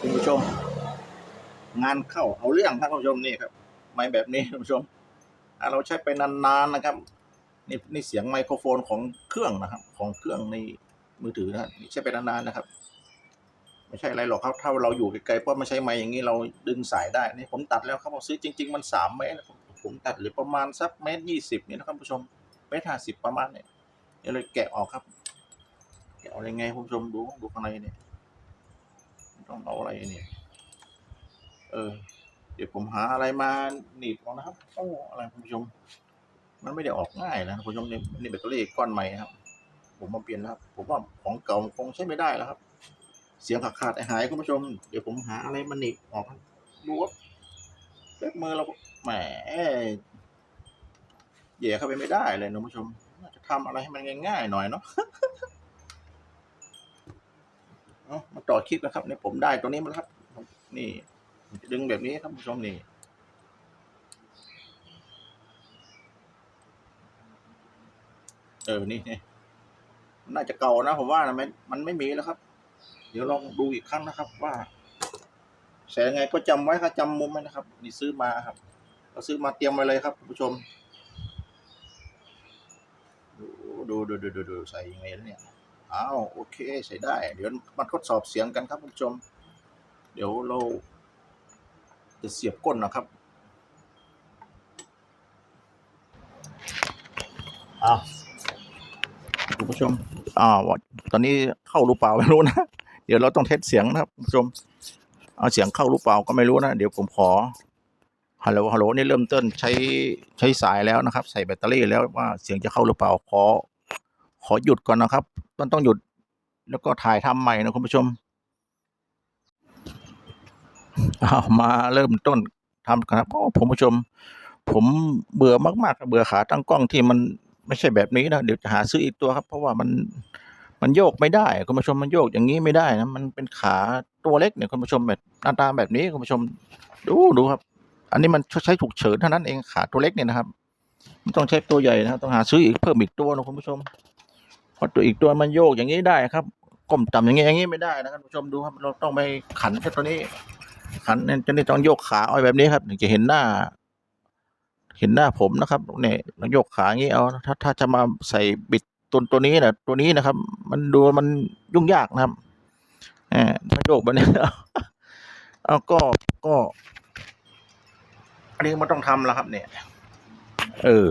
คุณผู้ชม งานเข้าเอาเรื่องครับคุณผู้ชมนี่ครับไม้แบบนี้คุณผู้ชมเราใช้ไปนานๆนะครับนี่นี่เสียงไมโครโฟนของเครื่องนะครับ ของเครื่องในมือถือนะนี่ใช้ไปนานๆนะครับ ไม่ใช่อะไรหรอกครับถ้าเราอยู่ไกลๆเพราะมันใช้ไม้อย่างนี้เราดึงสายได้นี่ผมตัดแล้วเขาบอกซื้อจริง ๆ มันสามเมตรผมตัดหรือประมาณสักเมตรยี่สิบนี่นะครับคุณผู้ชมเมตรห้าสิบประมาณเนี่ยเดี๋ยวเลยแกะออกครับแกะออกยังไงคุณผู้ชมดูดูข้างในเนี่ย ต้องเอาอะไรเนี่ย เออ เดี๋ยวผมหาอะไรมาหนีบก่อนนะครับโอ้อะไรคุณผู้ชม มันไม่ได้ออกง่ายนะคุณผู้ชมนี่นี่แบตเตอรี่ก้อนใหม่ครับ ผมมาเปลี่ยนแล้วครับผมว่าของเก่าคงใช้ไม่ได้แล้วครับ เสียงขาดขาดหายคุณผู้ชม เดี๋ยวผมหาอะไรมาหนีบออกครับดูว่าเล็บมือเราแหมเหย่เข้าไปไม่ได้เลยนะคุณผู้ชมจะทำอะไรให้มันง่ายๆหน่อยเนาะ เอามาต่อคลิปนะครับในผมได้ตัวนี้มาครับ นี่ดึงแบบนี้ครับคุณผู้ชมนี่เออนี่นี่น่าจะเก่านะ ผมว่านะมันมันไม่มีแล้วครับ เดี๋ยวลองดูอีกครั้งนะครับ ว่าแสงไงก็จำไว้ครับจำมุมไว้นะครับ นี่ซื้อมาครับเราซื้อมาเตรียมไว้เลยครับคุณผู้ชม ดูดูดูดูดูดูใส่ยังไงแล้วเนี่ย อ้าวโอเคใส่ได้ เดี๋ยวมาทดสอบเสียงกันครับคุณผู้ชม เดี๋ยวเราจะเสียบก้นนะครับอ้าวคุณผู้ชมอ่าวตอนนี้เข้าหรือเปล่าไม่รู้นะ เดี๋ยวเราต้องเทสเสียงนะครับคุณผู้ชม เอาเสียงเข้าหรือเปล่าก็ไม่รู้นะ เดี๋ยวผมขอฮัลโหลฮัลโหลนี่เริ่มต้นใช้ใช้สายแล้วนะครับ ใส่แบตเตอรี่แล้วว่าเสียงจะเข้าหรือเปล่าขอ ขอหยุดก่อนนะครับต้องต้องหยุด แล้วก็ถ่ายทำใหม่นะคุณผู้ชมเอามาเริ่มต้นทำครับโอ้ผมผู้ชม ผมเบื่อมากๆเบื่อขาตั้งกล้องที่มันไม่ใช่แบบนี้นะเดี๋ยวจะหาซื้ออีกตัวครับ เพราะว่ามันมันโยกไม่ได้คุณผู้ชมมันโยกอย่างนี้ไม่ได้นะมันเป็นขาตัวเล็กเนี่ยคุณผู้ชมแบบหน้าตาแบบนี้คุณผู้ชม ดูดูครับ อันนี้มันใช้ฉุกเฉินเท่านั้นเองขาตัวเล็กเนี่ยนะครับไม่ต้องใช้ตัวใหญ่นะต้องหาซื้ออีกเพิ่มอีกตัวนะคุณผู้ชม ราะตัวอีกตัวมันโยกอย่างนี้ได้ครับก้มต่ำอย่างนี้อย่างนี้ไม่ได้นะครับผู้ชมดูครับเราต้องไปขันแค่ตัวนี้ ขันเนี่ยจะได้ต้องโยกขาเอาแบบนี้ครับถึงจะเห็นหน้า เห็นหน้าผมนะครับเนี่ยเราโยกขาอย่างนี้เอาถ้าถ้าจะมาใส่บิดตัวตัวนี้นะตัวนี้นะครับ มันดูมันยุ่งยากนะครับแหมโยกแบบนี้เอาก็ก็อันนี้มันต้องทำแล้วครับ เนี่ย เออ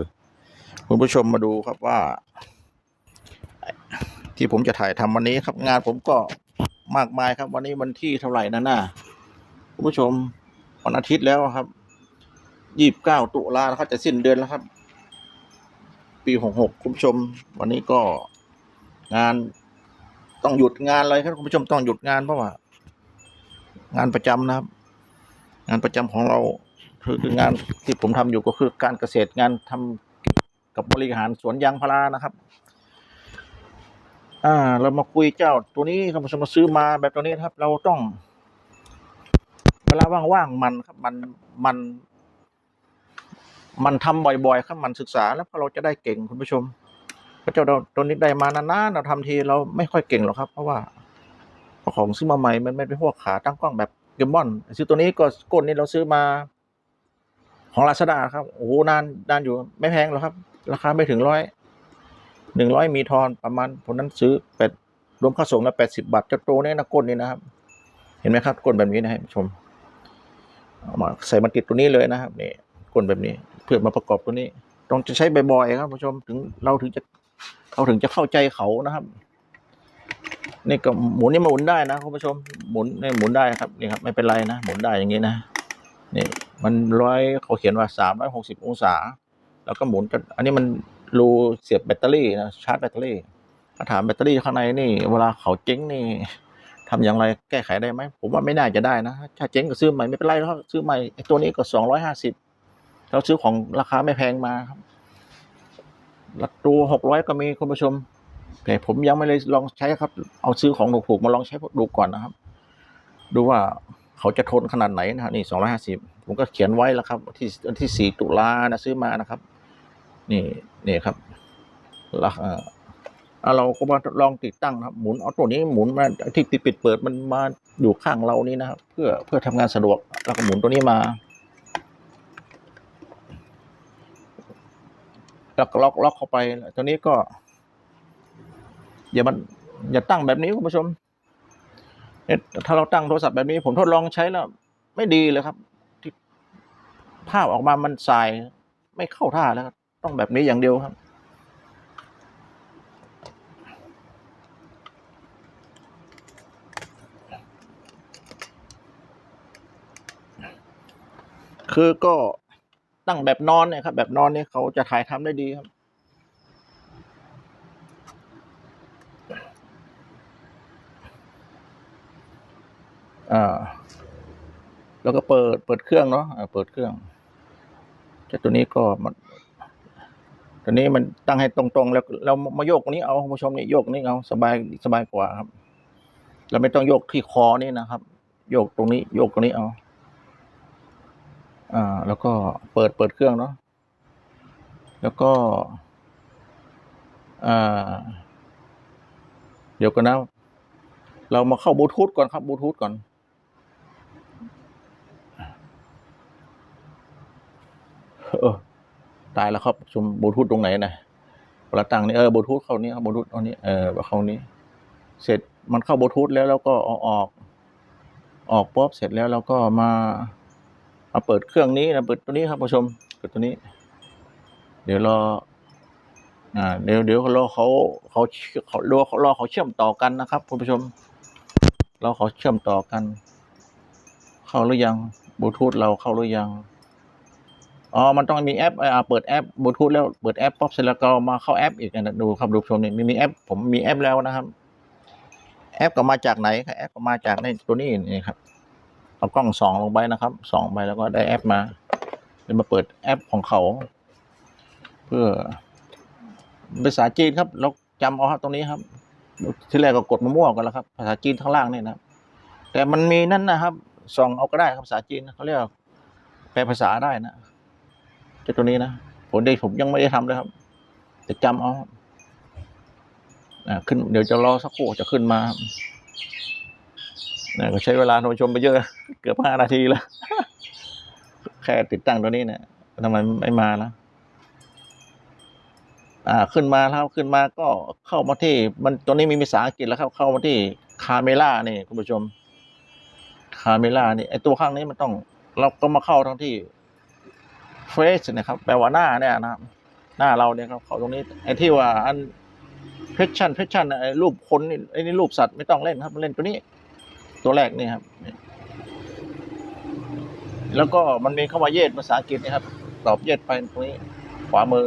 คุณผู้ชมมาดูครับว่า ที่ผมจะถ่ายทำวันนี้ครับ งานผมก็มากมายครับ วันนี้วันที่เท่าไหร่นั่นน่ะคุณผู้ชมวันอาทิตย์แล้วครับยี่สิบเก้าตุลาเขาจะสิ้นเดือนแล้วครับ ปีหกหกคุณผู้ชม วันนี้ก็งานต้องหยุดงานเลยครับคุณผู้ชมต้องหยุดงานเพราะว่า งานประจำนะครับ งานประจำของเราคือคืองานที่ผมทำอยู่ก็คือการเกษตรงานทำกับบริหารสวนยางพารานะครับ อ่า เรามาคุยเจ้าตัวนี้ครับผมมาซื้อมาแบบตัวนี้ครับ เราต้อง เวลาว่างๆมันครับ มันมัน มันทำบ่อยๆครับมันศึกษา แล้วเราจะได้เก่งคุณผู้ชมพระเจ้าเราตัวนี้ได้มานานๆเราทำทีเราไม่ค่อยเก่งหรอกครับ เพราะว่าของซื้อมาใหม่มันไม่เป็นพวกขาตั้งกล้องแบบเกมบอนซื้อตัวนี้ก็ก้นนี้เราซื้อมาของลาซาด้าครับ โอ้โหนานนานอยู่ไม่แพงหรอกครับ ราคาไม่ถึงร้อย หนึ่งร้อยมีทอนประมาณผมนั้นซื้อเป็ดรวมค่าส่งแล้วแปดสิบาทจ้าโตเนี่ยนะก้นนี้นะครับ เห็นไหมครับก้นแบบนี้นะให้ชมเอามาใส่มาติดตัวนี้เลยนะครับนี่ก้นแบบนี้เพื่อมาประกอบตัวนี้ ต้องจะใช้บ่อยๆครับผู้ชมถึงเราถึงจะเราถึงจะเข้าใจเขานะครับนี่ก็หมุนนี่มาหมุนได้นะคุณผู้ชมหมุนนี่หมุนได้ครับนี่ครับไม่เป็นไรนะหมุนได้อย่างนี้นะนี่มันร้อยเขาเขียนว่าสามร้อยหกสิบองศา แล้วก็หมุนกันอันนี้มัน รูเสียบแบตเตอรี่นะชาร์จแบตเตอรี่ถ้าถามแบตเตอรี่ข้างในนี่ เวลาเขาเจ๊งนี่ทำอย่างไรแก้ไขได้ไหมผมว่าไม่น่าจะได้นะถ้าเจ๊งก็ซื้อใหม่ไม่เป็นไรแล้วครับซื้อใหม่ตัวนี้ก็สองร้อยห้าสิบเราซื้อของราคาไม่แพงมาครับลัตัวหกร้อยก็มีคุณผู้ชม แต่ผมยังไม่เลยลองใช้ครับ เอาซื้อของถูกๆมาลองใช้ดูก่อนนะครับ ดูว่าเขาจะทนขนาดไหนนะฮะนี่สองร้อยห้าสิบผมก็เขียนไว้แล้วครับที่วันที่สี่ตุลานะซื้อมานะครับ นี่นี่ครับราคาเราก็มาลองติดตั้งนะครับหมุนเอาตัวนี้หมุนมาที่ปิดปิดเปิดมันมาอยู่ข้างเรานี่นะครับ เพื่อเพื่อทำงานสะดวกแล้วก็หมุนตัวนี้มาแล้วก็ล็อกล็อกเข้าไปตัวนี้ก็อย่ามันอย่าตั้งแบบนี้คุณผู้ชมถ้าเราตั้งโทรศัพท์แบบนี้ ผมทดลองใช้แล้ว ไม่ดีเลยครับ ที่ภาพออกมามันสายไม่เข้าท่าแล้วครับ ต้องแบบนี้อย่างเดียวครับ คือก็ตั้งแบบนอนเนี่ยครับ แบบนอนเนี่ยเขาจะถ่ายทำได้ดีครับอ่าแล้วก็เปิดเปิดเครื่องเนาะอ่าเปิดเครื่องแต่ตัวนี้ก็มัน ตัวนี้มันตั้งให้ตรงๆ แล้วเรามาโยกตรงนี้เอาผู้ชมนี่โยกนี่เอาสบายสบายกว่าครับ เราไม่ต้องโยกที่คอนี่นะครับ โยกตรงนี้ โยกตรงนี้เอาอ่า แล้วก็เปิดเปิดเครื่องเนาะแล้วก็อ่าเดี๋ยวกันนะ เรามาเข้าบลูทูธก่อนครับบลูทูธก่อนเออ ตายแล้วครับชมบลูทูธตรงไหนนะเวลาตั้งนี่เออบลูทูธเข้านี้ครับบลูทูธเอานี้เออเข้านี้ เสร็จมันเข้าบลูทูธแล้วเราก็เอาออก ออกป๊อบเสร็จแล้วเราก็มามาเปิดเครื่องนี้นะเปิดตัวนี้ครับผู้ชมเปิดตัวนี้ เดี๋ยวรออ่าเดี๋ยวเดี๋ยวรอเขาเขาเขารอเขารอเขาเชื่อมต่อกันนะครับคุณผู้ชมเรอเขาเชื่อมต่อกัน เข้าหรือยังบลูทูธเราเข้าหรือยัง อ๋อ มันต้องมีแอปอ่าเปิดแอปบลูทูธแล้วเปิดแอปป๊อปเสร็จแล้วก็มาเข้าแอปอีกนะดูครับดูชมนี่มีมีแอป ผมมีแอปแล้วนะครับ แอปก็มาจากไหนครับแอปก็มาจากในตัวนี้นี่ครับเอากล้องส่องลงไปนะครับส่องไปแล้วก็ได้แอปมาเดี๋ยวมาเปิดแอปของเขา เพื่อภาษาจีนครับเราจำเอาครับตรงนี้ครับ ที่แรกก็กดมะม่วงกันแล้วครับ ภาษาจีนข้างล่างนี่นะแต่มันมีนั่นนะครับส่องเอาก็ได้ครับภาษาจีนเขาเรียกแปลภาษาได้นะ เจ้าตัวนี้นะผมได้ผมยังไม่ได้ทำเลยครับจะจำเอาอ่าขึ้น เดี๋ยวจะรอสักครู่จะขึ้นมาก็ใช้เวลาท่านผู้ชมไปเยอะ เกือบห้านาทีแล้ว แค่ติดตั้งตัวนี้เนี่ยทำไมไม่มาล้วอ่าขึ้นมาแล้วขึ้นมาก็เข้ามาที่ มันตัวนี้มีภาษาอังกฤษแล้วครับ เข้ามาที่คาเมล่านี่คุณผู้ชมคาเมล่านี่ไอตัวข้างนี้มันต้อง เราก็มาเข้าทั้งที่ เฟสนะครับ แปลว่าหน้าเนี่ยนะครับ หน้าเราเนี่ยครับเขาตรงนี้ไอ้ที่ว่าอันเพชชั่นเพชชั่นไอ้รูปคนนี่ไอ้นี่รูปสัตว์ไม่ต้องเล่นครับเล่นตัวนี้ ตัวแรกนี่ครับ แล้วก็มันมีเข้ามาเยดภาษาอังกฤษนะครับ ตอบเยดไปตรงนี้ ขวามือ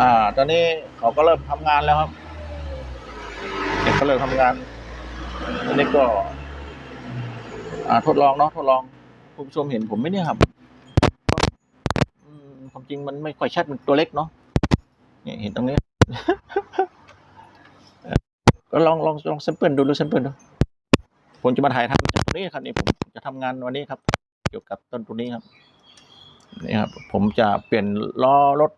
อ่า ตอนนี้เขาก็เริ่มทำงานแล้วครับเด็กก็เริ่มทำงานตอนนี้ก็อ่าทดลองเนาะทดลองคุณผู้ชมเห็นผมไหมเนี่ยครับ ริงมันไม่ค่อยชัดมันตัวเล็กเนาะเนี่ยเห็นตรงนี้ ก็ลองลองลองแซมเปิลดูดูแซมเปิลดูผมจะมาถ่ายทำจากตรงนี้ครับนี่ผมจะทำงานวันนี้ครับ เกี่ยวกับต้นตัวนี้ครับนี่ครับ ผมจะเปลี่ยนล้อรถ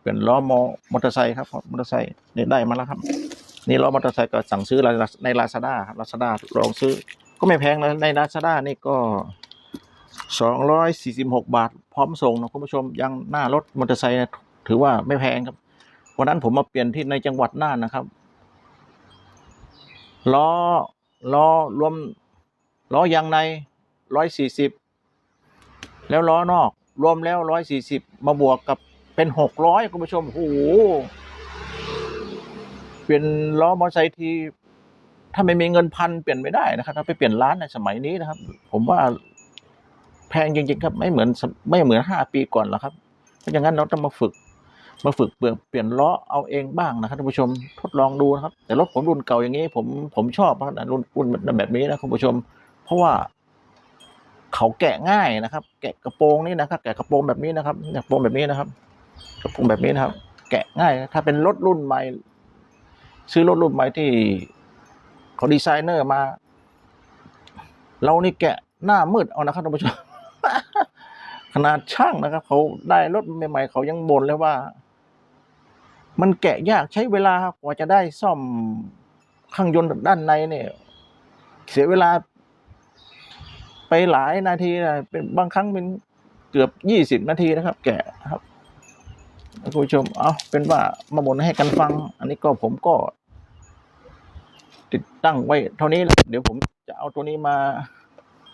เปลี่ยนล้อมอมอเตอร์ไซค์ครับมอเตอร์ไซค์ได้มาแล้วครับ นี่ล้อมอเตอร์ไซค์ก็สั่งซื้อในลาซาด้าครับลาซาด้าลองซื้อ ก็ไม่แพงนะในลาซาด้านี่ก็ สองร้อยสี่สิบหกบาท พร้อมส่งนะคุณผู้ชมยังหน้ารถมอเตอร์ไซค์นะถือว่าไม่แพงครับ วันนั้นผมมาเปลี่ยนที่ในจังหวัดน่านนะครับล้อล้อรวมล้อยางในร้อยสี่สิบแล้วล้อนอก รวมแล้วร้อยสี่สิบมาบวกกับเป็นหกร้อยคุณผู้ชมโอ้โหเปลี่ยนล้อมอเตอร์ไซค์ทีถ้าไม่มีเงินพันเปลี่ยนไม่ได้นะครับถ้าไปเปลี่ยนร้านในสมัยนี้นะครับ ผมว่า พงจริงๆครับ ไม่เหมือนไม่เหมือนห้าปีก่อนหรอกครับ เพราะอย่างนั้นเราต้องมาฝึก มาฝึกเปลี่ยนเปลี่ยนล้อเอาเองบ้างนะครับท่านผู้ชมทดลองดูนะครับ แต่รถผมรุ่นเก่าอย่างนี้ผมผมชอบนะรุ่นรุ่นแบบนี้นะคุณผู้ชม เพราะว่าเขาแกะง่ายนะครับ แกะกระโปรงนี่นะครับ แกะกระโปรงแบบนี้นะครับกระโปรงแบบนี้นะครับ กระโปรงแบบนี้นะครับ แกะง่าย ถ้าเป็นรถรุ่นใหม่ซื้อรถรุ่นใหม่ที่เขาดีไซเนอร์มา เรานี่แกะหน้ามืดเอานะครับท่านผู้ชม ขนาดช่างนะครับเขาได้รถใหม่ๆเขายังบ่นเลยว่า มันแกะยากใช้เวลากว่าจะได้ซ่อมเครื่องยนต์ด้านในเนี่ย เสียเวลา ไปหลายนาทีนะเป็นบางครั้งเป็นเกือบยี่สิบนาทีนะครับ แกะครับคุณผู้ชมเอาเป็นว่ามาบ่นให้กันฟัง อันนี้ก็ผมก็ ติดตั้งไว้ เท่านี้แหละเดี๋ยวผมจะเอาตัวนี้มา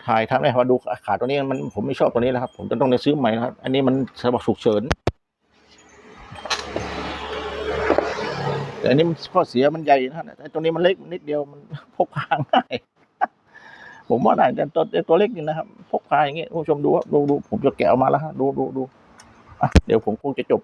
ถ่ายทำให้มาดูขาตัวนี้มันผมไม่ชอบตัวนี้แล้วครับ ผมจะต้องไปซื้อใหม่ครับ อันนี้มันสำหรับฉุกเฉินแต่อันนี้มันข้อเสียมันใหญ่นะครับแต่ตัวนี้มันเล็กนิดเดียวมันพกพาง่ายผมว่าได้แต่ตัวตัวเล็กนี่นะครับ พกพาอย่างเงี้ยผู้ชมดูว่าดูดูผมจะแกะออกมาแล้วฮะดูดูดูเดี๋ยวผมคงจะจบ